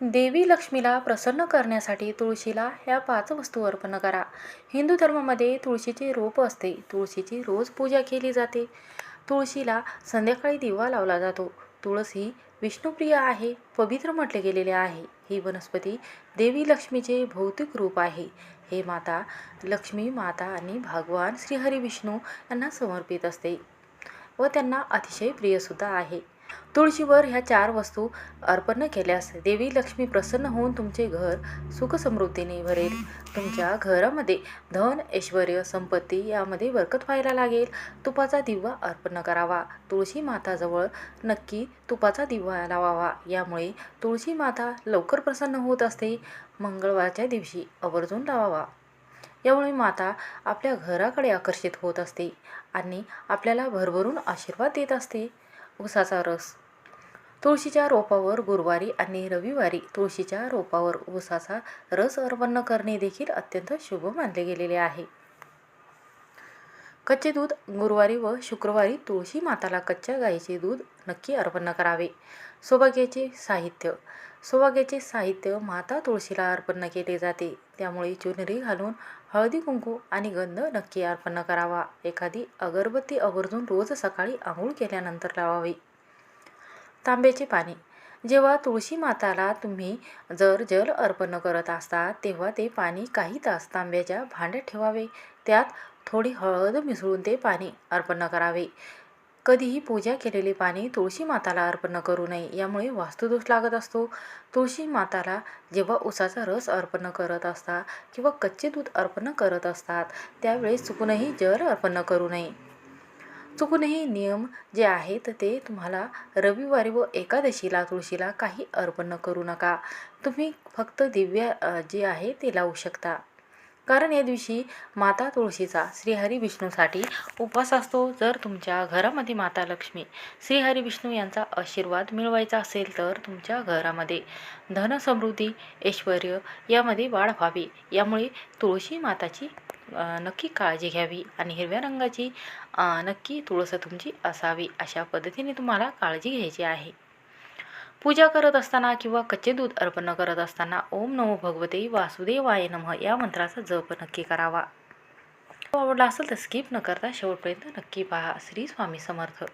देवी लक्ष्मीला प्रसन्न करण्यासाठी तुळशीला ह्या पाच वस्तू अर्पण करा. हिंदू धर्मामध्ये तुळशीचे रोप असते. तुळशीची रोज पूजा केली जाते. तुळशीला संध्याकाळी दिवा लावला जातो. तुळस ही विष्णुप्रिय आहे पवित्र म्हटले गेलेले आहे. ही वनस्पती देवी लक्ष्मीचे भौतिक रूप आहे. हे माता लक्ष्मी माता आणि भगवान श्रीहरी विष्णू यांना समर्पित असते व त्यांना अतिशय प्रियसुद्धा आहे. तुळशीवर ह्या चार वस्तू अर्पण केल्यास देवी लक्ष्मी प्रसन्न होऊन तुमचे घर सुखसमृद्धीने भरेल. तुमच्या घरामध्ये धन ऐश्वर संपत्ती यामध्ये बरकत व्हायला लागेल. तुपाचा दिवा अर्पण करावा. तुळशी माताजवळ नक्की तुपाचा दिवा लावावा. यामुळे तुळशी माता लवकर प्रसन्न होत असते. मंगळवारच्या दिवशी आवर्जून लावावा. यामुळे माता आपल्या घराकडे आकर्षित होत असते आणि आपल्याला भरभरून आशीर्वाद देत असते. उसाचा रस. तुळशीच्या रोपावर गुरुवारी आणि रविवारी तुळशीच्या रोपावर उसाचा रस अर्पण करणे देखील अत्यंत शुभ मानले गेलेले आहे. कच्चे दूध गुरुवारी व शुक्रवारी तुळशी माताला कच्च्या गाईचे दूध नक्की अर्पण करावे. सौभाग्याचे साहित्य. सौभाग्याचे साहित्य माता तुळशीला अर्पण केले जाते. त्यामुळे चुनरी घालून हळदी कुंकू आणि गंध नक्की अर्पण करावा. एखादी अगरबत्ती आवर्जून रोज सकाळी आंघोळ केल्यानंतर लावावी. तांब्याचे पाणी. जेव्हा तुळशी माताला तुम्ही जर जल अर्पण करत असता तेव्हा ते पाणी काही तास तांब्याच्या भांड्यात ठेवावे. त्यात थोडी हळद मिसळून ते पाणी अर्पण करावे. कधीही पूजा केलेले पाणी तुळशी माताला अर्पण करू नये यामुळे वास्तुदोष लागत असतो. तुळशी माताला जेव्हा उसाचा रस अर्पण करत असता किंवा कच्चे दूध अर्पण करत असतात त्यावेळेस चुकूनही जल अर्पण करू नये. चुकूनही नियम जे आहेत ते तुम्हाला रविवारी व एकादशीला तुळशीला काही अर्पण करू नका. तुम्ही फक्त दिव्य जे आहे ते लावू शकता. कारण या दिवशी माता तुळशीचा श्रीहरी विष्णूसाठी उपवास असतो. जर तुमच्या घरामध्ये माता लक्ष्मी श्रीहरी विष्णू यांचा आशीर्वाद मिळवायचा असेल तर तुमच्या घरामध्ये धनसमृद्धी ऐश्वर यामध्ये वाढ व्हावी. यामुळे तुळशी माताची नक्की काळजी घ्यावी आणि हिरव्या रंगाची नक्की तुळस तुमची असावी अशा पद्धतीने तुम्हाला काळजी घ्यायची आहे. पूजा करत असताना किंवा कच्चे दूध अर्पण करत असताना ओम नमो भगवते वासुदेवाय नमः या मंत्राचा जप नक्की करावा. आवडला असेल तर स्किप न करता शेवटपर्यंत नक्की पहा. श्री स्वामी समर्थ.